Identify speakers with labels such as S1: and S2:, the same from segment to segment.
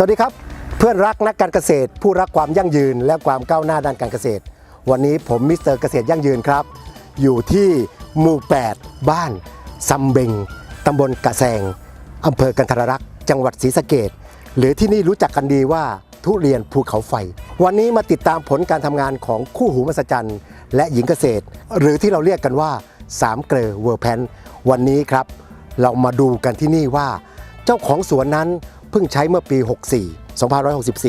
S1: สวัสดีครับ เพื่อนรักนักการเกษตร ผู้รักความยั่งยืนและความก้าวหน้าด้านการเกษตร วันนี้ผมมิสเตอร์เกษตรยั่งยืนครับ อยู่ที่หมู่ 8 บ้านซำเบงตำบลกะแซงอำเภอกันทรรักษ์จังหวัดศรีสะเกดหรือที่นี่รู้จักกันดีว่าทุเรียนภูเขาไฟ วันนี้มาติดตามผลการทำงานของคู่หูมหัศจรรย์ และหญิงเกษตร หรือที่เราเรียกกันว่าสามเกลอเวอร์แพนวันนี้ครับ เรามาดูกันที่นี่ว่า เจ้าของสวนนั้น เพิ่งใช้เมื่อปี 64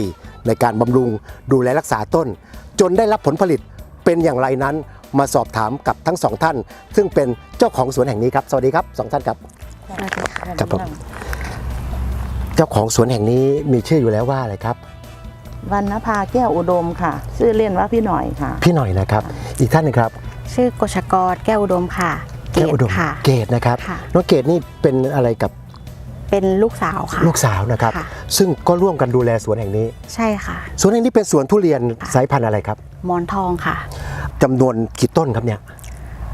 S1: 2564 ในการบำรุงดูแลรักษาต้น จนได้รับผลผลิตเป็นอย่างไรนั้น มาสอบถามกับทั้งสองท่าน ซึ่งเป็นเจ้าของสวนแห่งนี้ครับ สวัสดีครับสองท่านครับ
S2: สวัสดีค่ะ
S1: ครับผม เจ้าของสวนแห่งนี้มีชื่ออยู่แล้วว่าอะไรครับ
S2: วรรณภาแก้วอุดมค่ะ ชื่อเล่นว่าพี่หน่อยค่ะ
S1: พี่หน่อยนะครับ อีกท่านหนึงครับ
S3: ชื่อกฎชกรแก้วอุดมค่ะ เก
S1: แก้ว
S3: ต
S1: อุดม
S3: ค่ะ
S1: เกตนะครับ
S3: ค่ะ
S1: น้องเกตนี่เป็นอะไรกับ
S3: เป็นลูกสาวค่ะ
S1: ลูกสาวนะครับ
S3: ค่ะ
S1: ซึ่งก็ร่วมกันดูแลสวนแห่งนี้
S3: ใช่ค่ะ
S1: สวนแห่งนี้เป็นสวนทุเรียนสายพันธุ์อะไรครับ
S3: หมอนทองค่ะ
S1: จำนวนกี่ต้นครับเนี่ย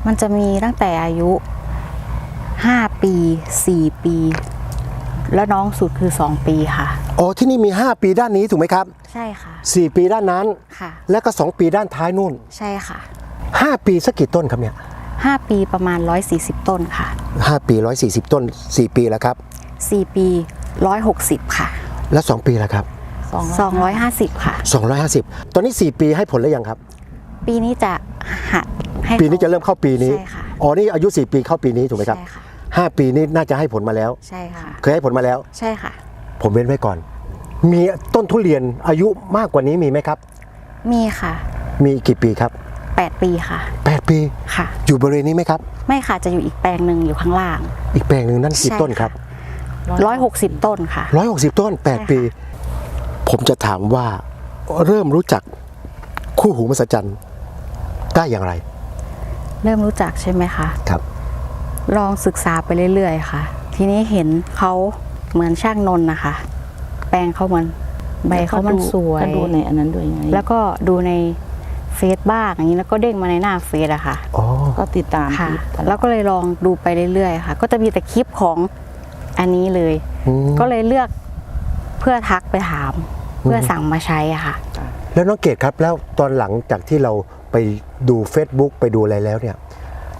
S3: มันจะมีตั้งแต่อายุ 5 ปี 4 ปี แล้วน้องสุดคือ 2 ปีค่ะ
S1: อ๋อที่นี่มี 5 ปีด้านนี้ถูกไหมครับ
S3: ใช่ค่ะ
S1: 4 ปีด้านนั้น
S3: ค่ะ
S1: แล้วก็ 2 ปีด้านท้ายนู่น
S3: ใช่ค่ะ
S1: 5 ปีสักกี่ต้นครับเนี่ย
S3: 5 ปีประมาณ 140 ต้นค่ะ
S1: 5 ปี 140 ต้น 4 ปีแล้วครับ
S3: 4 ปี 160 ค่ะ
S1: แล้ว2ปีแล้วครับ
S3: 250 ค่ะ
S1: 250 ตอนนี้ 4 ปีให้ผลแล้วยังครับ
S3: ปีนี้จะหัดให้
S1: ปีนี้จะเริ่มเข้าปีนี้
S3: ใช่ค่ะ
S1: อ๋อ นี่อายุ 4 ปีเข้าปีนี้ถูกไหมครับ
S3: ใช่ค่ะ
S1: 5 ปีนี้น่าจะให้ผลมาแล้ว
S3: ใช่ค่ะ
S1: เคยให้ผลมาแล้ว
S3: ใช่ค่ะ
S1: ผมเว้นไว้ก่อน มีต้นทุเรียนอายุมากกว่านี้มีไหมครับ
S3: มีค่ะ
S1: มีกี่ปีครับ
S3: 8 ปีค่ะ
S1: 8 ปี
S3: ค่ะ
S1: อยู่บริเวณนี้ไหมครับ
S3: ไม่ค่ะจะอยู่อีกแปลงหนึ่งอยู่ข้างล่าง
S1: อีกแปลงหนึ่งนั่นกี่
S3: ใช่
S1: ต้นครับ
S3: 160ต้นค่ะ
S1: 160ต้น
S3: ใช่ค่ะ
S1: 8ปี ผมจะถามว่าเริ่มรู้จักคู่หูมหัศจรรย์ได้อย่างไร
S3: เริ่มรู้จักใช่ไหมคะ
S1: ครับ
S3: ลองศึกษาไปเรื่อยๆ ค่ะ ทีนี้เห็นเขาเหมือนช่างนนท์นะคะ แปลงเขามันใบเขามันสวย
S2: ก็ดูในอันนั้นด้วยไง
S3: แล้วก็ดูในเฟซบ้างอย่างนี้แล้วก็เด้งมาในหน้าเฟซอะค่ะ
S1: อ๋อ
S2: ก็ติดตาม
S3: ค่ะ
S2: คลิปตอด
S3: แล้วก็เลยลองดูไปเรื่อยๆ ค่ะ ก็จะมีแต่คลิปของ อันนี้เลย
S1: อืม
S3: ก็เลยเลือกเพื่อทักไปถาม เพื่อสั่งมาใช้อะค่ะ
S1: แล้วน้องเกดครับแล้วตอนหลังจากที่เราไปดู Facebook ไปดูอะไรแล้วเนี่ย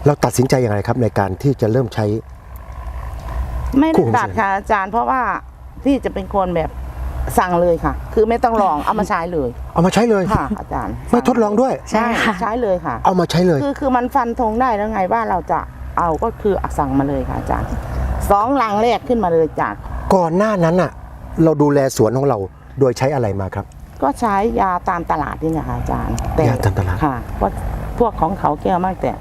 S1: เราตัดสินใจอย่างไรครับในการที่จะเริ่มใช้
S2: ไม่
S1: กลุ่
S2: ได้
S1: ม
S2: ตัดค่ะอาจารย์เพราะว่าพี่จะเป็นคนแบบสั่งเลยค่ะ คือไม่ต้องลองเอามาใช้เลย
S1: เอามาใช้เลย
S2: ค่ะ อาจารย์
S1: ไม่ทดลองด้วย
S3: ใช่
S2: ใช่
S3: ค่ะ
S2: ใช้เลยค่ะ
S1: เอามาใช้เลย
S2: คือคือมันฟันธงได้แล้วไงว่าเราจะเอาก็คือสั่งมาเลยค่ะอาจารย์ สองลังแรกขึ้นมาเลยจาก
S1: ก่อนหน้านั้นอะ เราดูแลสวนของเราโดยใช้อะไรมาครับ
S2: ก็ใช้ยาตามตลาดนี่แหละค่ะอาจารย์แต่
S1: ยาตามตลาด
S2: ค่ะเพราะพวกของเขาแก้วมากแต่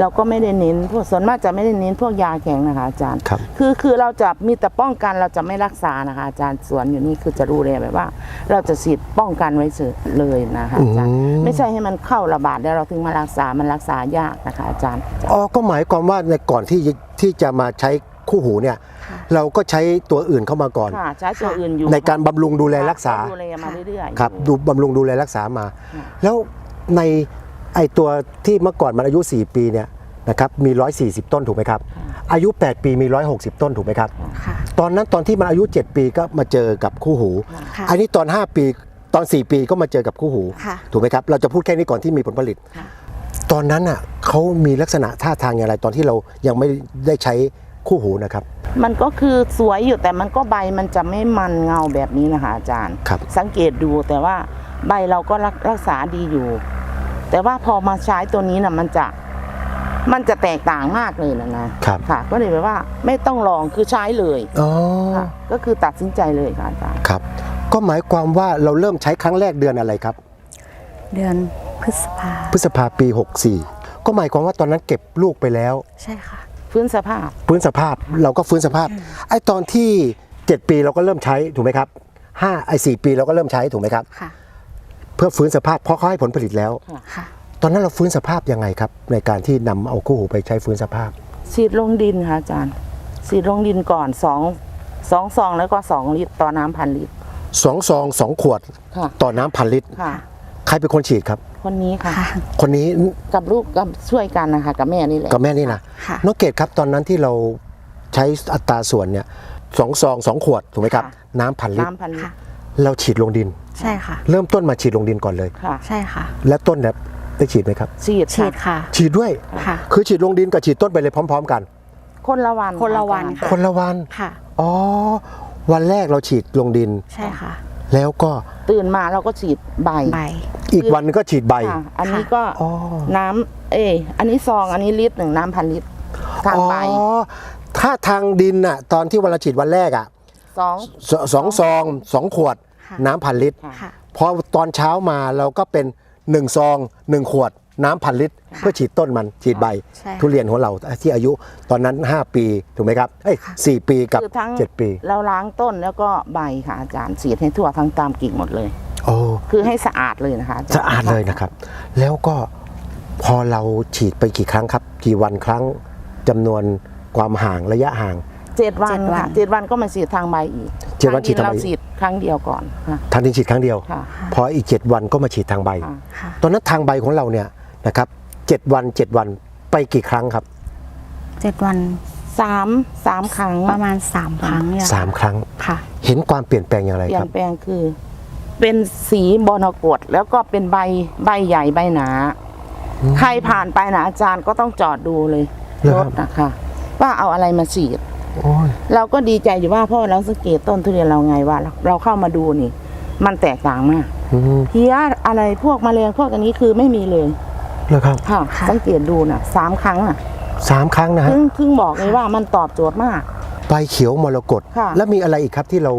S2: เราก็ไม่ได้เน้น พวกส่วนมากจะไม่ได้เน้นพวกยาแข็งนะคะอาจารย์
S1: ครับ
S2: คือคือเราจะมีแต่ป้องกันเราจะไม่รักษานะคะอาจารย์สวนอยู่นี่คือจะรู้เลยแบบว่า เราจะฉีดป้องกันไว้เฉยเลยนะคะอาจารย์
S1: อืม
S2: ไม่ใช่ให้มันเข้าระบาดแล้วเราถึงมารักษามันรักษายากนะคะอาจารย์
S1: อ๋อก็หมายความว่าในก่อนที่ที่จะมาใช้ คู่หูเนี่ย
S3: ค่ะ
S1: เราก็ใช้ตัวอื่นเข้ามาก่อน
S2: ค่ะใช้ตัวอื่นอยู่
S1: ในการบำรุงดูแลรักษา
S2: ดูแลมาเรื่อยๆ
S1: ครับ
S2: อยู่
S1: ดูบำรุงดูแลรักษามา
S2: ค่ะ
S1: แล้วในไอตัวที่เมื่อก่อนมันอายุ 4 ปีเนี่ยนะครับมี 140 ต้นถูกไหมครับ อายุ 8 ปีมี 160 ต้นถูกไหมครับ
S3: ค่ะ
S1: ตอนนั้นตอนที่มันอายุ 7 ปีก็มาเจอกับคู่หู
S3: ค่ะ
S1: อันนี้ตอน 5 ปีตอน 4 ปีก็มาเจอกับคู่หู
S3: ค่ะ
S1: ถูกไหมครับ เราจะพูดแค่นี้ก่อนที่มีผลผลิต
S2: ค่ะ
S1: ตอนนั้นอะเขามีลักษณะท่าทางอย่างไรตอนที่เรายังไม่ได้ใช้ คู่หูนะครับ
S2: มันก็คือสวยอยู่แต่มันก็ใบมันจะไม่มันเงาแบบนี้นะคะอาจารย์
S1: ครับ
S2: สังเกตดูแต่ว่าใบเราก็รักรักษาดีอยู่ แต่ว่าพอมาใช้ตัวนี้นะมันจะมันจะแตกต่างมากเลยนะนะครับ ค่ะ ก็เลยแบบว่าไม่ต้องลองคือใช้เลย
S1: อ๋อ
S2: ค่ะก็คือตัดสินใจเลยค่ะอาจารย์
S1: ครับ ก็หมายความว่าเราเริ่มใช้ครั้งแรกเดือนอะไรครับ
S3: เดือนพฤษภา
S1: พฤษภาปี 64 ก็หมายความว่าตอนนั้นเก็บลูกไปแล้ว
S3: ใช่ค่ะ
S2: พื้นสภาพ
S1: ฟื้นสภาพเราก็ฟื้นสภาพไอ้ตอนที่ 7 ปีเราก็เริ่มใช้ถูกไหมครับ5ไอ้4ปีเราก็เริ่มใช้ถูกไหมครับ
S3: ค่ะ
S1: เพื่อฟื้นสภาพเพราะเขาให้ผลผลิตแล้ว
S3: ค่ะ
S1: ตอนนั้นเราฟื้นสภาพยังไงครับ ในการที่นำเอาคู่หูไปใช้ฟื้นสภาพ
S2: ฉีดลงดินค่ะอาจารย์ ฉีดลงดินก่อนสองสองซองแล้วก็สองลิตรต่อน้ำพันลิตร
S1: สองซองสองขวด
S2: ค่ะ
S1: ต่อน้ำพันลิตร
S2: ค่ะ
S1: ใครเป็นคนฉีดครับ
S2: คนนี้ค่ะ
S3: ค่ะ
S1: คนนี้
S2: กับลูกกับช่วยกันนะคะกับแม่นี่แหละ
S1: กับแม่นี่นะ
S3: ค่ะ
S1: น้องเกดครับตอนนั้นที่เราใช้อัตราส่วนเนี่ยสองซองสองขวดถูกไหมครับ น้ำพันลิตร
S2: น้ำพันลิตร
S1: เราฉีดลงดิน
S3: ใช่ค่ะ
S1: เริ่มต้นมาฉีดลงดินก่อนเลย
S2: ค่ะ
S3: ใช่ค่ะ
S1: แล้วต้นเนี่ยได้ฉีดไหมครับ
S2: ฉีด
S3: ฉีดค่ะ
S1: ฉีดด้วย
S3: ค่ะ
S1: คือฉีดลงดินกับฉีดต้นไปเลยพร้อม ๆ กัน
S2: คนละวัน
S3: คนละวัน
S2: อาจารย์
S3: ค่ะ
S1: คนละวัน
S3: ค่ะ
S1: อ๋อวันแรกเราฉีดลงดิน
S3: ใช่ค่ะ
S1: แล้วก็
S2: ตื่นมาเราก็ฉีดใบ
S3: ใบ
S1: อีกวันนึงก็ฉีดใบ
S2: ค่ะ อันนี้ก็
S1: อ๋อ
S2: น้ำเอยอันนี้ซองอันนี้ลิตรหนึ่งน้ำพันลิตรทางใบ
S1: อ๋อถ้าทางดินน่ะตอนที่วันเราฉีดวันแรกอะ
S2: สอง
S1: สสองซองสองขวด
S3: ค่ะ
S1: น้ำพันลิตร
S2: ค่ะ
S3: ค่ะ
S1: พอตอนเช้ามาเราก็เป็นหนึ่งซองหนึ่งขวด น้ำพันลิตร เพื่อฉีดต้นมันฉีดใบ
S3: ใช่ค่ะ
S1: ทุเรียนของเราที่อายุตอนนั้น 5 ปีถูกไหมครับเอ้ย
S3: ค่ะ
S1: สี่ปีกับ
S2: คือทั้ง
S1: 7ปี
S2: เราล้างต้นแล้วก็ใบค่ะอาจารย์ฉีดให้ทั่วทั้งตามกิ่งหมดเลย
S1: โอ้
S2: คือให้สะอาดเลยนะคะจรย์
S1: สะอาดเลยนะครับ แล้วก็พอเราฉีดไปกี่ครั้งครับ กี่วันครั้งจำนวนความห่างระยะห่าง
S2: เจ็ดวัน
S3: เจ็ดวัน
S2: ค่ะเจ็ดวันก็มาฉีดทางใบอีก
S1: เจ็ดวันฉีดทางใบ
S2: เราฉีดครั้งเดียวก่อนค่ะ
S1: ทางดินฉีดครั้งเดียว
S2: ค่ะ
S1: พออีก 7 วันก็มาฉีดทางใบ
S2: ค่ะ
S3: ค่ะ
S1: ตอนนั้นทางใบของเราเนี่ย นะครับเจ็ดวัน7วันไปกี่ครั้งครับ
S3: เจ็ดวัน
S2: สามสามครั้ง
S3: ประมาณสามครั้งเนี่ย
S1: สามครั้ง
S3: ค่ะ
S1: เห็นความเปลี่ยนแปลงอย่างไร
S2: เปลี่
S1: ค
S2: ย
S1: รับ
S2: นแปลงคือ เป็นสีบอนกดแล้วก็เป็นใบใบใหญ่ใบหนา ใครผ่านไปนะอาจารย์ก็ต้องจอดดูเลย
S1: เหรอ
S2: ร
S1: ครั
S2: ถ
S1: บ
S2: นะคะว่าเอาอะไรมาฉีด
S1: โอ้ย
S2: เราก็ดีใจอยู่ว่าเพราะเราสังเกตต้นทุเรียนเราไงว่าเราเราเข้ามาดูนี่ มันแตกต่างมาก
S1: อืม
S2: เพี้ยอะไรพวกแมลงพวกอันนี้คือไม่มีเลย
S1: แล้วครับ
S2: ค่ะ
S3: ค่ะ
S2: สังเกตดูนะสามครั้งอะ
S1: สามครั้งนะฮะ
S2: ถึงถึงบอกเลยว่ามันตอบโจทย์มาก
S1: ใบเขียวมรกต
S2: ค่ะ
S1: แล้วมีอะไรอีกครับที่เรา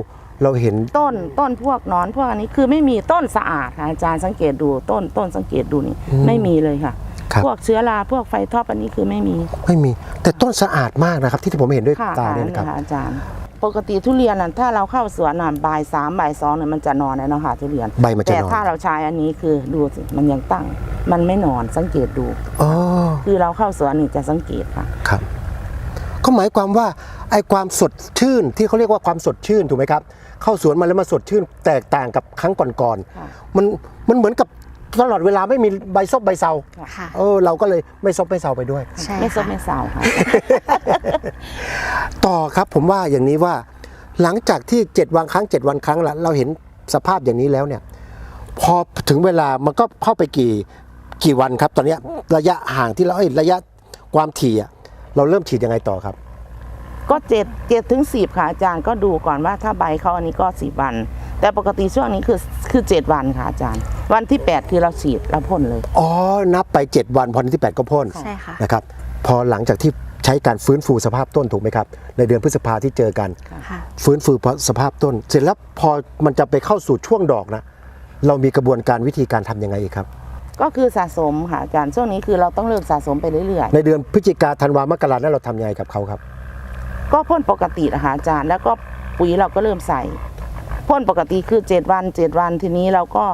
S1: เราเห็น
S2: ต้นต้นพวกหนอนพวกอันนี้คือไม่มีต้นสะอาดค่ะอาจารย์สังเกตดูต้นต้นสังเกตดูนี่
S1: อืม
S2: ไม่มีเลยค่ะ
S1: ครับ
S2: พวกเชื้อราพวกไฟท็อปอันนี้คือไม่มี
S1: ไม่มี แต่ต้นสะอาดมากนะครับ ที่ผมเห็นด้วย
S2: ค่ะ
S1: ตา
S2: ค่ะ
S1: เนี่ย
S2: นี่
S1: นะครับ
S2: ค่ะอาจารย์ ปกติทุเรียนน่ะถ้าเราเข้าสวนน่ะบ่ายสามบ่ายสองเนี่ยมันจะนอนแล้วเนาะค่ะทุเรียน
S1: ใบมันจะ
S2: แต่
S1: นอน
S2: ถ้าเราใช้อันนี้คือดูสิมันยังตั้ง มันไม่นอนสังเกตดู
S1: อ๋อ
S2: คือเราเข้าสวนนี่จะสังเกตค่ะ
S1: ครับ ก็หมายความว่าไอ้ความสดชื่นที่เขาเรียกว่าความสดชื่นถูกไหมครับ เข้าสวนมาแล้วมาสดชื่น แตกต่างกับครั้งก่อน
S2: ค่ะ
S1: ๆมันมันเหมือนกับตลอดเวลาไม่มีใบซบใบเซา
S3: ค่ะ
S1: เออเราก็เลยไม่ซบไม่เซาไปด้วย
S3: ใช่
S2: ไม่ซบ
S3: ค่ะ
S2: ไม่เศร้าค่ะ
S1: ต่อครับผมว่าอย่างนี้ว่า หลังจากที่ 7 วันครั้ง 7 วันครั้งละเราเห็นสภาพอย่างนี้แล้วเนี่ย พอถึงเวลามันก็เข้าไปกี่ กี่วันครับ ตอนเนี้ยระยะห่างที่เราเอ้ยระยะความถี่อะเราเริ่มฉีดยังไงต่อครับ
S2: ก็เจ็ดเจ็ดถึงสิบค่ะอาจารย์ก็ดูก่อนว่าถ้าใบเขาอันนี้ก็สิบวัน แต่ปกติช่วงนี้คือคือเจ็ดวันค่ะอาจารย์ วันที่แปดคือเราฉีดเราพ่นเลย
S1: อ๋อ นับไป 7 วันพอวันที่ 8 ก็พ่น
S3: ใช่ค่ะ
S1: นะครับพอหลังจากที่ใช้การฟื้นฟูสภาพต้นถูกไหมครับ ในเดือนพฤษภาที่เจอกัน
S3: ค่ะ
S1: ฟื้นฟูสภาพต้น เสร็จแล้วพอมันจะไปเข้าสู่ช่วงดอกนะ เรามีกระบวนการวิธีการทำยังไงอีกครับ
S2: ก็คือสะสมค่ะอาจารย์ช่วงนี้คือเราต้องเริ่มสะสมไปเรื่อย
S1: ในเดือนพฤศจิกาธันวามกรานั้นเราทำยังไงกับเขาครับ
S2: ๆ ก็พ่นปกตินะคะอาจารย์ แล้วก็ปุ๋ยเราก็เริ่มใส่พ่นปกติคือเจ็ดวันเจ็ดวันทีนี้เราก็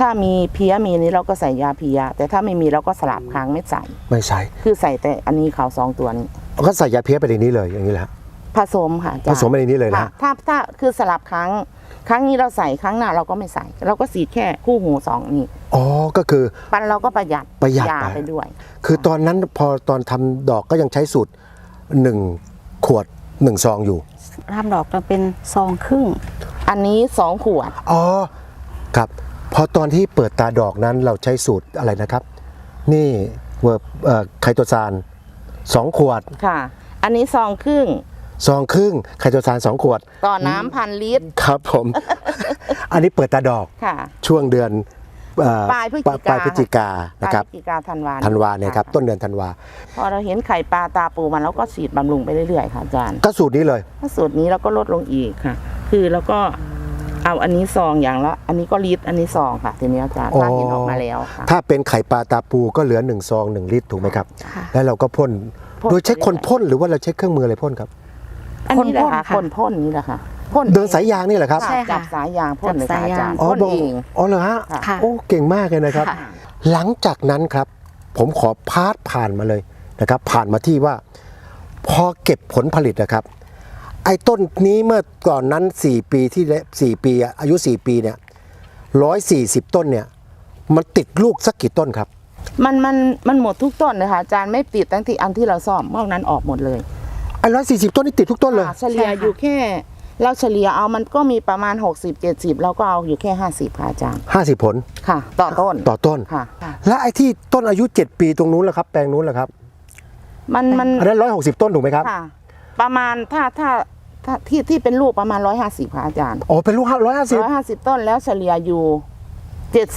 S2: ถ้ามีเพี้ยมีนี้เราก็ใส่ยาเพี้ยแต่ถ้าไม่มีเราก็สลับครั้งไม่ใส่
S1: ไม่ใช่
S2: คือใส่แต่อันนี้เขาสองตัวนี้
S1: ก็ใส่ยาเพี้ยไปในนี้เลยอย่างนี้แหละ
S2: ผสมค่ะอาจาร
S1: ผ
S2: ย์
S1: สมไปในนี้เลยนะ
S2: ค่ะถ้าถ้าคือสลับครั้ง ครั้งนี้เราใส่ครั้งหน้าเราก็ไม่ใส่ เราก็สีดแค่คู่หูสองนี่
S1: อ๋อก็คือ
S2: ปันเราก็ประหยัด
S1: ประหยัด
S2: ยา
S1: ไป
S2: ไปด้วย
S1: คือตอนนั้นพอตอนทำดอกก็ยังใช้สูตรหนึ่งขวดหนึ่งซองอยู่
S3: ทำดอกจะเป็นซองครึ่ง
S2: อันนี้สองขวด
S1: อ๋อครับ พอตอนที่เปิดตาดอกนั้นเราใช้สูตรอะไรนะครับ นี่เวิร์บเอ่อไคโตซานสองขวด
S2: ค่ะ อันนี้ซองครึ่ง
S1: ซองครึ่งไคโตซานสองขวด
S2: ต่อน้ำพันลิตร
S1: ครับผม อันนี้เปิดตาดอก
S2: ค่ะ
S1: ช่วงเดือนเอ่อ
S2: ปลายพฤศจิกา
S1: ปลายพฤศจิกานะครับ
S2: ปลายพฤศจิกาธันวา
S1: ธันวาเนี่ยครับต้นเดือนธันวา
S2: พอเราเห็นไข่ปลาตาปูมันเราก็ฉีดบำรุงไปเรื่อยๆค่ะอาจารย์
S1: ก็สูตรนี้เลย
S2: ถ้าสูตรนี้เราก็ลดลงอีกค่ะ คือเราก็เอาอันนี้ซองอย่างละ อันนี้ก็ลิตรอันนี้ซองค่ะ ทีนี้อาจารย์
S1: อ๋อ
S2: ถ้าเห็นออกมาแล้วค่ะ
S1: ถ้าเป็นไข่ปลาตาปูก็เหลือหนึ่งซองหนึ่งลิตรถูกไหมครับ
S3: ค่ะ
S1: แล้วเราก็พ่น
S2: พ่น
S1: โดยใช้
S2: ไปเรื่อย
S1: คนพ่นหรือว่าเราใช้เครื่องมืออะไรพ่นครับ
S2: อันนี้แหละค่ะ
S3: พ่
S2: คน
S3: น
S2: พ่นนี่แหละค่ะพ่น
S1: เดินสายยางนี่แหละครับ
S3: ใช่
S2: จั
S3: ค่ะ
S2: บสายยางพ่นเลยค่ะ
S3: จับสายาง
S2: อาจารย์
S1: อ๋อ
S2: พ่น
S1: บอก
S2: เอง
S1: อ๋อเหรอฮะ
S3: ค่ะ
S1: โอ้เก่งมากเลยนะครับ
S3: ค่ะ
S1: หลังจากนั้นครับ ผมขอพาดผ่านมาเลยนะครับ ผ่านมาที่ว่า พอเก็บผลผลิตนะครับ ไอ้ต้นนี้เมื่อก่อนนั้น 4 ปีที่แล้ว4ปีอะอายุ 4 ปีเนี่ย140ต้นเนี่ย มันติดลูกสักกี่ต้นครับ
S2: มันมันมันหมดทุกต้นเลยค่ะอาจารย์ไม่ติดตั้งที่อันที่เราซ่อมนอกนั้นออกหมดเลย
S1: ไอ้140ต้นนี่ติดทุกต้นเลย
S2: ค่ะเฉลี่ยอยู่แค่ เราเฉลี่ยเอามันก็มีประมาณ 60 70เราก็เอาอยู่แค่ 50ค่ะอาจารย์
S1: 50ผล
S2: ค่ะ ต่อต้น
S1: ต่อต้น
S2: ค่ะค่ะ
S1: และไอ้ที่ต้นอายุ7ปีตรงนู้นล่ะครับ แปลงนู้นล่ะครับ
S2: มันมัน
S1: อันนั้น160ต้นถูกไหมครับ
S2: ค่ะ ประมาณถ้าถ้าถ้าที่ที่เป็นลูกประมาณ 150ค่ะอาจารย์
S1: อ๋อ เป็นลูกร้อยห้าสิบ
S2: 150 ต้นแล้วเฉลี่ยอยู่ 70
S1: เจ็ด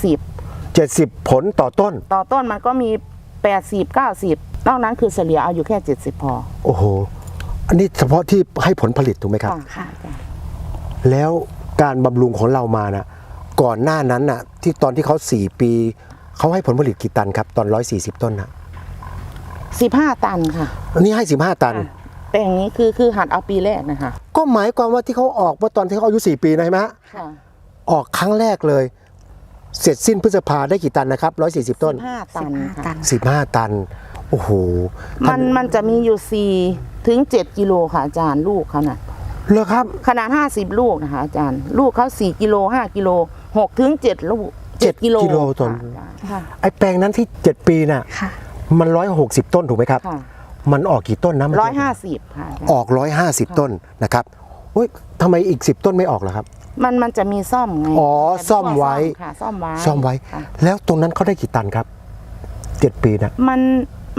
S1: สิบผลต่อต้น
S2: ต่อต้นมันก็มี 80 90นอกนั้นคือเฉลี่ยเอาอยู่แค่ 70 พอ
S1: โอ้โห อันนี้เฉพาะที่ให้ผลผลิตถูกไหมครับ
S2: ค่ะค่ะอาจารย์
S1: แล้วการบำรุงของเรามานะก่อนหน้านั้นน่ะ ที่ตอนที่เขา4ปีเขาให้ผลผลิตกี่ตันครับ ตอน140ต้นนะ
S2: 15ตันค่ะ
S1: อันนี้ให้15ตัน
S2: ค่ะแปลงนี้คือคือหัดเอาปีแรกนะคะ
S1: ก็หมายความว่าที่เขาออกว่าตอนที่เขาอายุ4ปีนะใช่ไหมฮะ
S2: ค่ะ
S1: ออกครั้งแรกเลย เสร็จสิ้นพฤษภาได้กี่ตันนะครับ140ต้น
S2: 15ตัน
S3: 15
S2: ค่ะ
S3: ตัน
S1: 15ตัน โอ้โห
S2: มันมันจะมีอยู่4 ถึง7กิโลค่ะอาจารย์ลูกเขาน่ะ
S1: เหรอครับ
S2: ขนาด50ลูกนะคะอาจารย์ ลูกเขา4กิโล5กิโล6ถึง7ลูก
S1: เจ็ด
S2: 7กิโล
S1: กิโลต่อ
S2: ค่ะค่ะ
S1: ไอ้แปลงนั้นที่7ปีน่ะ
S3: ค่ะ
S1: มัน160ต้นถูกไหมครับ
S2: ค่ะ
S1: มันออกกี่ต้นนะเมื่
S2: ร้อย
S1: กี้
S2: ห้าสิบค่ะอาจารย์
S1: ออก150ต้นนะครับโอ้ยทำไมอีก10ต้นไม่ออกล่ะครับ
S2: มันมันจะมีซ่อมไง
S1: อ๋อซ่อมไว้
S2: ค่ะซ่อมไว้
S1: ซ่อมไว้
S2: ค่ะ
S1: แล้วตรงนั้นเขาได้กี่ตันครับ7ปีนะ
S2: มัน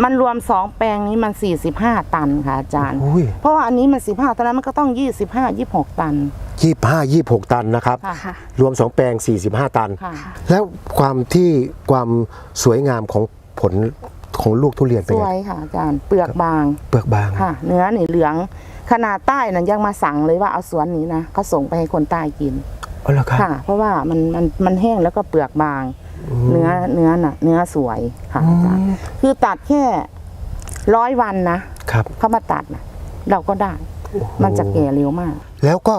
S2: มันรวมสองแปลงนี้มัน 45 ตันค่ะอาจารย์
S1: อุ้ย
S2: เพราะว่าอันนี้มัน 15 ตันนั้นมันก็ต้อง 25 26 ตัน
S1: ยี่ห้ายี่หกตันนะครับ
S2: ค่ะ
S3: ค่ะ
S1: รวม2แปลง 45 ตัน
S2: ค่ะ
S1: แล้วความที่ความสวยงามของผลของลูกทุเรียน
S2: ส
S1: เป็นไง
S2: วยค่ะอาจารย์ เปลือกบาง
S1: เปลือกบาง
S2: ค่ะ เนื้อนี่เหลือง ขนาดใต้นั้นยังมาสั่งเลยว่าเอาสวนนี้นะเขาส่งไปให้คนใต้กิน
S1: อ๋อเหรอครับ
S2: ค่ะ เพราะว่ามันมันมันแห้งแล้วก็เปลือกบาง เนื้อเนื้อน่ะ เนื้อสวยค่ะอาจารย์คือตัดแค่ร้อยวันนะครับเขามาตัดนะเราก็ได้ มันจะแก่เร็วมาก
S1: แล้วก็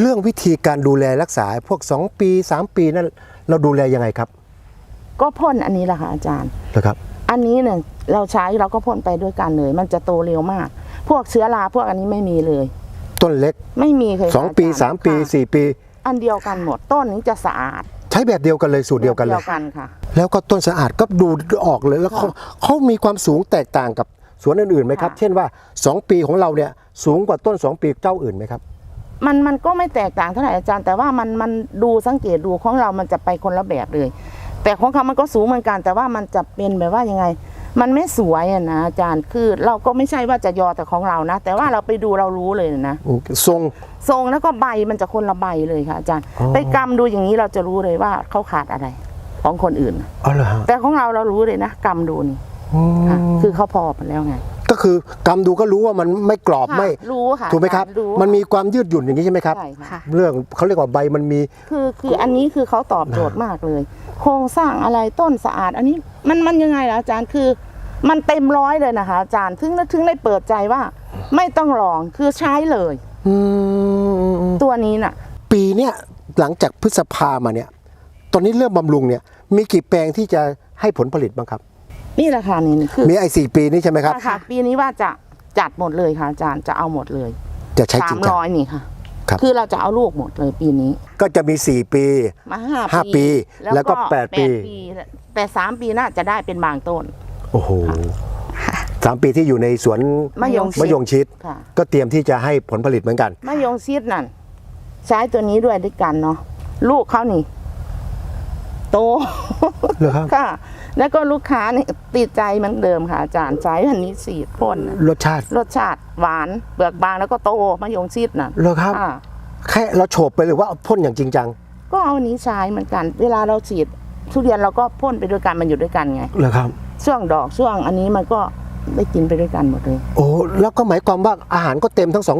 S1: เรื่องวิธีการดูแลรักษาพวก 2 ปี 3 ปีนั้นเราดูแลยังไงครับ
S2: ก็พ่นอันนี้แหละค่ะอาจารย์
S1: นะครับ
S2: อันนี้เนี่ยเราใช้เราก็พ่นไปด้วยกันเลย มันจะโตเร็วมาก พวกเชื้อราพวกอันนี้ไม่มีเลย
S1: ต้นเล็ก
S2: ไม่มีเคยค่ะ
S1: 2ปี
S2: อาจารย์
S1: 3ปี
S2: ค่ะ
S1: 4ปี
S2: อันเดียวกันหมดต้นนี้จะสะอาด
S1: ใช้แบบเดียวกันเลยสูตรเดียวกันเลย
S2: เดียวกันค่ะ
S1: แล้วก็ต้นสะอาดก็ดูออกเลยแล้วเขาเขามีความสูงแตกต่างกับสวนอื่นๆไหมครับ
S2: ค่ะ
S1: เช่นว่า 2 ปีของเราเนี่ยสูงกว่าต้น 2 ปีเจ้าอื่นไหมครับ
S2: มันมันก็ไม่แตกต่างเท่าไหร่อาจารย์ แต่ว่ามันมันดูสังเกตดูของเรามันจะไปคนละแบบเลย แต่ของเขามันก็สูงเหมือนกัน แต่ว่ามันจะเป็นแบบว่ายังไง มันไม่สวยอะนะอาจารย์คือเราก็ไม่ใช่ว่าจะยอแต่ของเรานะ แต่ว่าเราไปดูเรารู้เลยนะ
S1: ทรง
S2: ทรงแล้วก็ใบมันจะคนละใบเลยค่ะอาจารย์
S1: อ๋อ
S2: ไปกำดูอย่างนี้เราจะรู้เลยว่าเขาขาดอะไร ของคนอื่น
S1: อ๋อเหรอฮะ
S2: แต่ของเราเรารู้เลยนะกำดูนี่
S1: อืม
S2: ค่ะคือเขาพอมาแล้วไง
S1: ก็คือกำดูก็รู้ว่ามันไม่กรอบ
S2: ค่ะ
S1: ไม่
S2: รู้ค่ะ
S1: ถูกไหมครับ
S2: รู้
S1: มันมีความยืดหยุ่นอย่างนี้ใช่ไหมครับ
S2: ใช่ค่ะ
S3: ค่ะ
S1: เรื่องเขาเรียกว่าใบมันมี
S2: คือคืออันนี้คือเขาตอบโจทย์มากเลย โครงสร้างอะไรต้นสะอาด อันนี้มันมันยังไงล่ะอาจารย์คือ มันเต็มร้อยเลยนะคะ อาจารย์ถึงถึงได้เปิดใจว่า ไม่ต้องลองคือใช้เลย
S1: อืม
S2: ตัวนี้น่ะ
S1: ปีเนี้ยหลังจากพฤษภามาเนี่ย ตอนนี้เริ่มบำรุงเนี่ย มีกี่แปลงที่จะให้ผลผลิตบ้างครับ
S2: นี่แหละค่ะนี่คือ
S1: มีไอ้สี่ปีนี้ใช่ไหมครับ
S2: ค่ะปีนี้ว่าจะจัดหมดเลยค่ะอาจารย์จะเอาหมดเลย
S1: จะใช้
S2: สา
S1: จริ
S2: ม
S1: งจัง
S2: ร้อยนี่ค่ะ
S1: ครับ
S2: คือเราจะเอาลูกหมดเลยปีนี้
S1: ก็จะมี 4 ปี
S2: มาห้า
S1: ห้าปีแล้วก็แปดปี
S2: แต่สามปีน่าจะได้เป็นบางต้น
S1: โอ้โหสามปีที่อยู่ในสวน
S2: มะยงชิด
S1: มะยงชิด
S2: ค่ะ
S1: ก็เตรียมที่จะให้ผลผลิตเหมือนกัน
S2: มะยงชิดนั่นใช้ตัวนี้ด้วยด้วยกันเนาะลูกเขานี่ โต
S1: เหรอครับ
S2: ค่ะ แล้วก็ลูกค้าเนี่ยติดใจเหมือนเดิมค่ะอาจารย์ใช้อันนี้สีดพ่นน่ะ
S1: รสชาติ
S2: รสชาติหวานเปลือกบางแล้วก็โตมะยงชิดน่ะ
S1: เหรอครับ
S2: อ่า
S1: แค่เราโฉบไปหรือว่าพ่นอย่างจริงจัง
S2: ก็เอาอันนี้ใช้เหมือนกัน เวลาเราฉีดทุเรียนเราก็พ่นไปด้วยกันมันอยู่ด้วยกันไง
S1: เหรอครับ
S2: ช่วงดอกช่วงอันนี้มันก็ได้กินไปด้วยกันหมดเลย
S1: โอ้แล้วก็หมายความว่าอาหารก็เต็มทั้งสอง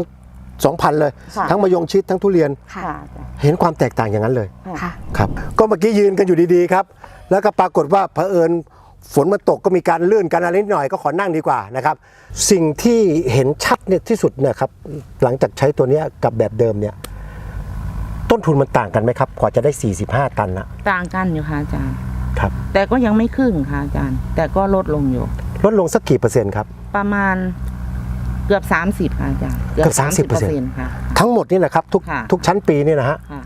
S1: สองพันเลย
S2: ค่ะ
S1: ทั้งมะยงชิดทั้งทุเรียน
S3: ค่ะ
S2: ค่ะ
S1: เห็นความแตกต่างอย่างนั้นเลย
S3: ค่ะ
S1: ครับ ก็เมื่อกี้ยืนกันอยู่ดีๆครับ แล้วก็ปรากฏว่าเผอิญฝนมันตกก็มีการลื่นกันอะไรนิดหน่อยก็ขอนั่งดีกว่านะครับ สิ่งที่เห็นชัดเนี่ยที่สุดเนี่ยครับ หลังจากใช้ตัวเนี้ยกับแบบเดิมเนี่ย ต้นทุนมันต่างกันไหมครับกว่าจะได้ 45 ตันนะ
S2: ต่างกันอยู่ค่ะอาจารย์
S1: ครับ
S2: แต่ก็ยังไม่ครึ่งค่ะอาจารย์ แต่ก็ลดลงอยู่
S1: ลดลงสักกี่เปอร์เซ็นต์ครับ
S2: ประมาณเกือบ 30ค่ะอาจารย์
S1: เกือบ 30%
S2: ค่ะ
S1: ทั้งหมดนี่นะครับทุก
S2: ค่ะ
S1: ทุกชั้นปีนี่นะฮะ
S2: ค่ะ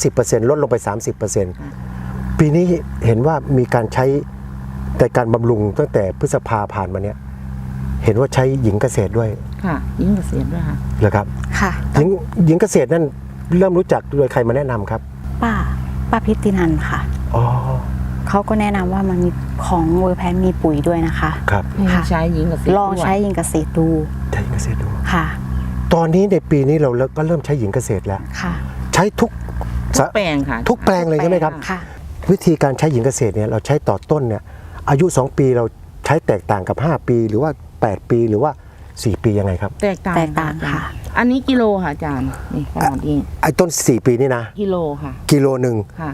S1: 30%ลดลงไป
S2: ค่ะ
S1: 30% ปีนี้เห็นว่ามีการใช้แต่การบำรุงตั้งแต่พฤษภาผ่านมาเนี่ยเห็นว่าใช้หญิงเกษตรด้วย
S2: ค่ะยิ่งเกษียณด้วยค่ะ
S1: เหรอครับ
S3: ค่ะ
S1: หญิงหญิงเกษตรนั่นเริ่มรู้จักโดยใครมาแนะนำครับ
S3: ป้าป้าพิตินันค่ะ
S1: อ๋อ
S3: เขาก็แนะนำว่ามันมีของเวอร์แพนมีปุ๋ยด้วยนะคะ
S1: ครับ
S2: ให้
S3: ค่ะ
S2: ใช้หญิงเกษตร
S3: ลอง
S2: ด้วย
S3: ใช้ยิงเกษตรดู
S1: ใช้หญิงเกษตรดู
S3: ค่ะ
S1: ตอนนี้ในปีนี้เราก็เริ่มใช้หญิงเกษตรแล้ว
S3: ค่ะ
S1: ใช้ทุก
S2: ทุกแปลงค่ะ
S1: ทุกแปลงเลยใช่ไหมครับ
S3: ค่ะ
S1: วิธีการใช้หญิงเกษตรเนี่ยเราใช้ต่อต้นเนี่ยอายุ 2 ปีเราใช้แตกต่างกับ 5 ปี หรือว่า 8 ปีหรือว่า 4 ปียังไงครับ
S2: แตกต่าง
S3: แตกต่างค่ะ
S2: อันนี้กิโลค่ะอาจารย์นี่ขนาดนี้
S1: ไอ้ต้น 4 ปีนี่นะ
S2: กิโลค่ะ
S1: กิโลหนึ่ง
S2: ค่ะ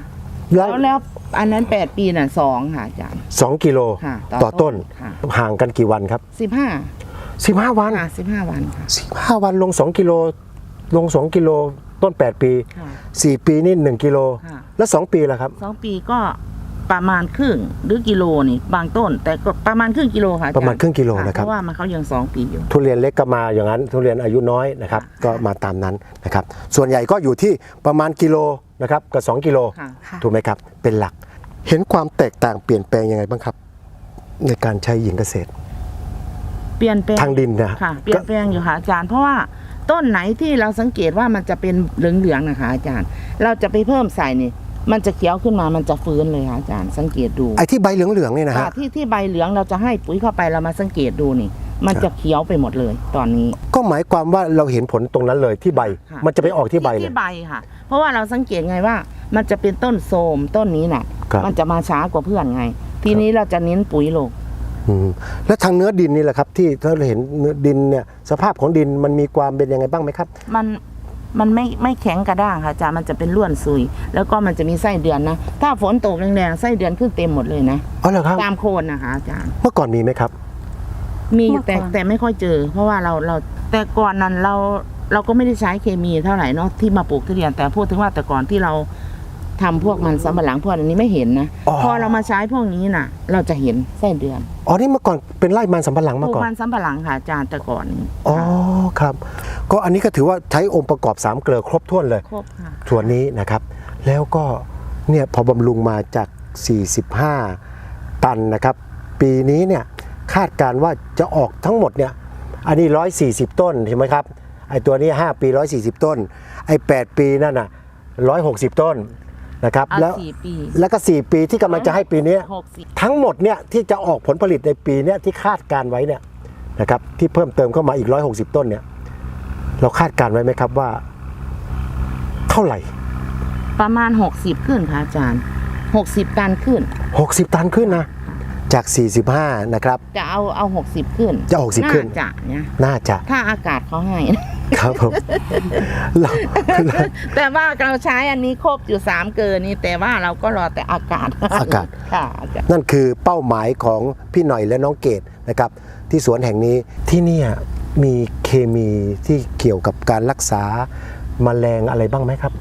S1: แล้ว
S2: แล้วแล้วอันนั้นแปดปีน่ะสองค่ะอาจารย์
S1: 2กิโล
S2: ค่ะ
S1: ต่อต้น
S2: ค่ะ
S1: ห่างกันกี่วันครับ
S2: สิบห้า
S1: 15 วัน
S2: ค่ะสิบห้าวันค่ะ
S1: 15 วันลง 2 กิโลลง 2 กิโล ต้น 8 ปี
S2: ค่ะ
S1: 4 ปีนี่1กิโล
S2: ค่ะ
S1: แล้ว2ปีล่ะครับ
S2: สองปีก็ประมาณครึ่งหรือกิโลนี่บางต้น แต่ก็ประมาณครึ่งกิโลค่ะอจย์
S1: ประมาณครึ่งกิโลนะครับ
S2: เพราะว่ามันเขายังสองปีอยู่
S1: ทุเรียนเล็กก็มาอย่างนั้น ทุเรียนอายุน้อยนะครับก็มาตามนั้นนะครับส่วนใหญ่ก็อยู่ที่ประมาณกิโลนะครับกับ 2 กิโล
S2: ค่ะ
S3: ค่ะ
S1: ถูกไหมครับ เป็นหลัก เห็นความแตกต่างเปลี่ยนแปลงยังไงบ้างครับ ในการใช้หญิงเกษตร
S2: เปลี่ยนแปลง
S1: ทางดินนะ
S2: ค่ะเปลี่ยนแปลงอยู่ค่ะอาจารย์เพราะว่า ต้นไหนที่เราสังเกตว่ามันจะเป็นเหลืองๆนะคะ อาจารย์ เราจะไปเพิ่มใส่นี่ มันจะเขียวขึ้นมามันจะฟื้นเลยค่ะอาจารย์ สังเกตดู
S1: ไอ้ที่ใบเหลืองๆนี่นะ
S2: ค่ะ
S1: ฮะ
S2: ที่ที่ใบเหลืองเราจะให้ปุ๋ยเข้าไปเรามาสังเกตดูนี่ มันจะเขียวไปหมดเลย ตอนนี้
S1: ก็หมายความว่าเราเห็นผลตรงนั้นเลยที่ใบ
S2: ค่ะ
S1: มันจะไปออกที่ใบเลย
S2: ที่ใบค่ะ เพราะว่าเราสังเกตไงว่า มันจะเป็นต้นโทรมต้นนี้น่ะ
S1: ครับ
S2: มันจะมาช้ากว่าเพื่อนไง ทีนี้เราจะเน้นปุ๋ยลง
S1: อืม แล้วทางเนื้อดินนี่แหละครับ ที่ถ้าเราเห็นเนื้อดินเนี่ยสภาพของดินมันมีความเป็นยังไงบ้างไหมครับ
S2: มันมันไม่ไม่แข็งกระด้างค่ะอาจารย์มันจะเป็นล้วนซุย แล้วก็มันจะมีไส้เดือนนะถ้าฝนตกแรงๆไส้เดือนขึ้นเต็มหมดเลยนะ
S1: อ๋อเหรอครับ
S2: ตามโคนนะคะอาจารย์
S1: เมื่อก่อนมีไหมครับ
S2: มีอยู่
S3: เมื่อก่
S2: แต่
S3: อน
S2: แต่ไม่ค่อยเจอ เพราะว่าเราเราแต่ก่อนนั้นเราเราก็ไม่ได้ใช้เคมีเท่าไหร่เนาะที่มาปลูกทุเรียนแต่พูดถึงว่าแต่ก่อนที่เรา ทำพวกมันสำปะหลังพวกอันนี้ไม่เห็นนะ
S1: อ๋อ
S2: พอเรามาใช้พวกนี้น่ะ เราจะเห็นไส้เดือน
S1: อ๋อนี่เมื่อก่อนเป็นไร่มันสำปะหลัง
S2: ป
S1: มา
S2: ลูก
S1: ก่อน
S2: มันสำปะหลังค่ะอาจารย์แต่ก่อนนี้
S1: อ๋อครับ ก็อันนี้ก็ถือว่าใช้องค์ประกอบสามเกลือครบถ้วนเลย
S2: ครบค่ะ
S1: ส่วนนี้นะครับ แล้วก็เนี่ยพอบำรุงมาจาก 45 ตันนะครับ ปีนี้เนี่ยคาดการณ์ว่าจะออกทั้งหมดเนี่ยอันนี้ 140 ต้นใช่ไหมครับไอตัวนี้ 5 ปี 140 ต้น ไอ 8 ปีนั่นน่ะ160 ต้น นะครับ
S2: เอา
S1: แล้ว
S2: สี่ปี
S1: แล้วก็ 4 ปีที่กำลังจะให้ปีเนี้ย
S2: หกสิบ
S1: ทั้งหมดเนี่ยที่จะออกผลผลิตในปีเนี้ยที่คาดการไว้เนี่ยนะครับที่เพิ่มเติมเข้ามาอีก 160 ต้นเนี่ยเราคาดการไว้ไหมครับว่า เท่าไหร่
S2: ประมาณหกสิบขึ้นค่ะอาจารย์หกสิบตันขึ้น
S1: 60 ตันขึ้นนะ จาก 45 นะครับ
S2: จะเอาเอาหกสิบขึ้น
S1: จะ60ขึ้นา
S2: จะเนี่ย
S1: น่าจะ
S2: ถ้าอากาศเขาให้
S1: ครับผมเราเรา
S2: แต่ว่าเราใช้อันนี้ครบอยู่สามเกินนี้แต่ว่าเราก็รอแต่อากาศ
S1: อากาศ
S2: ค่ะอาจารย์
S1: นั่นคือเป้าหมายของพี่หน่อยและน้องเกดนะครับ ที่สวนแห่งนี้ที่เนี่ยมีเคมีที่เกี่ยวกับการรักษาแมลงอะไรบ้างไหมครับ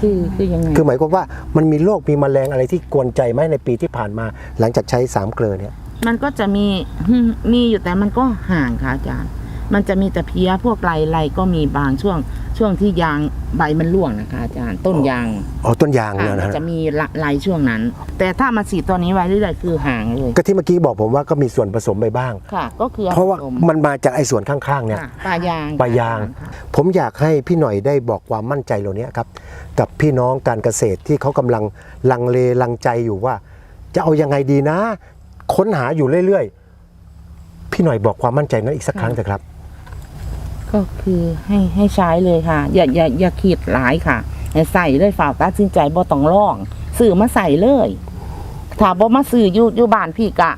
S2: คือคือยังไง
S1: คือหมายความว่ามันมีโรคมีแมลงอะไรที่กวนใจไหมในปีที่ผ่านมา หลังจากใช้สามเกลือเนี่ย
S2: มันก็จะมีมีอยู่แต่มันก็ห่างค่ะอาจารย์ มันจะมีแต่เพี้ยพวกไรไรก็มีบางช่วง ช่วงที่ยางใบมันร่วงนะคะอาจารย์ต้นยาง
S1: อ๋อต้นยาง
S2: ค่ะ
S1: เนี่ยนะ
S2: มัน
S1: ฮะ
S2: จะมีละลายช่วงนั้น แต่ถ้ามาฉีดตัวนี้ไว้เรื่อยๆคือห่างเลย
S1: ก็ที่เมื่อกี้บอกผมว่าก็มีส่วนผสมไปบ้าง
S2: ค่ะ ก็คือ
S1: เพราะว่า
S2: ผสม
S1: มันมาจากไอ้ส่วนข้างๆเนี่ย
S2: ค่ะปลายาง
S1: ปลายาง
S2: ค่ะ
S1: ผมอยากให้พี่หน่อยได้บอกความมั่นใจเหล่านี้ครับกับพี่น้องการเกษตรที่เขากำลังลังเลลังใจอยู่ว่า จะเอายังไงดีนะ ค้นหาอยู่เรื่อยๆพี่หน่อยบอกความมั่นใจนั้นอีกสักครั้งเถอะครับ
S2: ก็คือให้ให้ใช้เลยค่ะ อย่าอย่าอย่าขีดหลายค่ะให้ใส่เลยฝ่ากตัดสินใจบ่ต้องร้องสื่อมาใส่เลยถ้าบ่มาสื่ออยู่อยู่บ้านพี่กะ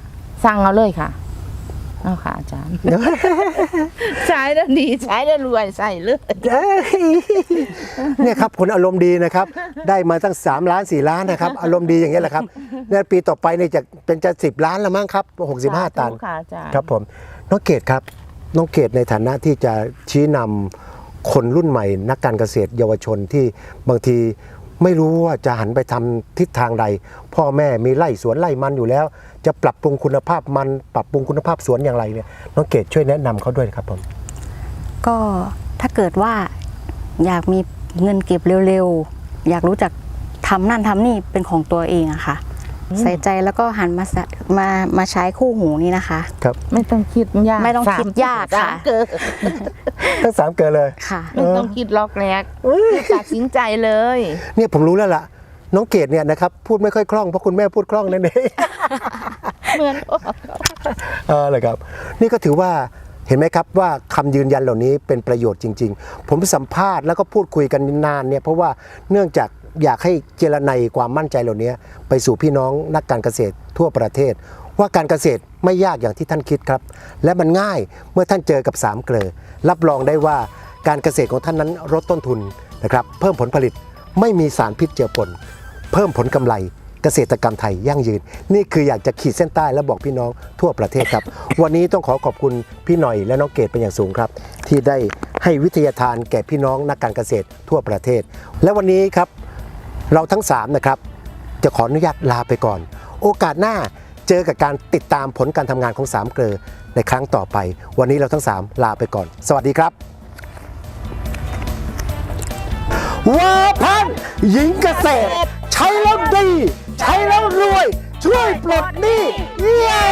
S2: สั่งเอาเลยค่ะเอาค่ะอาจารย์ใช้แล้วดีใช้แล้วรวยใส่เลย
S1: เอ้ยเนี่ยครับคนอารมณ์ดีนะครับ ได้มาตั้ง3ล้าน4ล้านนะครับ อารมณ์ดีอย่างเงี้ยแหละครับเนี่ยปีต่อไปเนี่ยจะเป็นจะ10 ล้านแล้วมั้งครับ65ตัน
S2: ค่ะอาจารย์
S1: ครับผมน้องเกดครับ น้องเกดในฐานะที่จะชี้นำคนรุ่นใหม่ นักการเกษตรเยาวชนที่บางทีไม่รู้ว่าจะหันไปทำทิศทางใด พ่อแม่มีไร่สวนไร่มันอยู่แล้ว จะปรับปรุงคุณภาพมันปรับปรุงคุณภาพสวนอย่างไรเนี่ยน้องเกดช่วยแนะนำเขาด้วยครับผม
S3: ก็ถ้าเกิดว่าอยากมีเงินเก็บเร็วๆ อยากรู้จักทำนั่นทำนี่เป็นของตัวเองอะค่ะ ใส่ใจแล้วก็หันมาสะมามาใช้คู่หูนี่นะคะ
S1: ครับ
S2: ไม่ต้องคิดยาก
S3: ไม่ต้องคิดยาก
S2: สม
S3: ค่ะ
S2: เกิด
S1: ทั้งสามเกิดเลย
S3: ค่ะ
S2: ไม่ต้องคิดล็อกแรกตัดสินใจเลย
S1: เนี่ยผมรู้แล้วล่ะ น้องเกดเนี่ยนะครับพูดไม่ค่อยคล่องเพราะคุณแม่พูดคล่องนั่นเอง
S2: เหมือน
S1: เออเลยครับ นี่ก็ถือว่าเห็นไหมครับว่าคำยืนยันเหล่านี้เป็นประโยชน์จริง ๆ ผมสัมภาษณ์แล้วก็พูดคุยกันนานเนี่ยเพราะว่าเนื่องจาก อยากให้เจรไนความมั่นใจเหล่านี้ไปสู่พี่น้องนักการเกษตรทั่วประเทศ ว่าการเกษตรไม่ยากอย่างที่ท่านคิดครับ และมันง่ายเมื่อท่านเจอกับสามเกลอรับรองได้ว่าการเกษตรของท่านนั้นลดต้นทุนนะครับ เพิ่มผลผลิตไม่มีสารพิษเจือปนเพิ่มผลกำไรเกษตรกรรมไทยยั่งยืน นี่คืออยากจะขีดเส้นใต้และบอกพี่น้องทั่วประเทศครับ วันนี้ต้องขอขอบคุณพี่หน่อยและน้องเกดเป็นอย่างสูงครับ ที่ได้ให้วิทยาทานแก่พี่น้องนักการเกษตรทั่วประเทศ และวันนี้ครับ เราทั้ง3นะครับจะขออนุญาตลาไปก่อน โอกาสหน้าเจอกับการติดตามผลการทำงานของ3เกลอในครั้งต่อไป วันนี้เราทั้ง 3 ลาไปก่อน สวัสดีครับวาพันหญิงเกษตร ใช้แล้วดี ใช้แล้วรวย ช่วยปลดหนี้เย้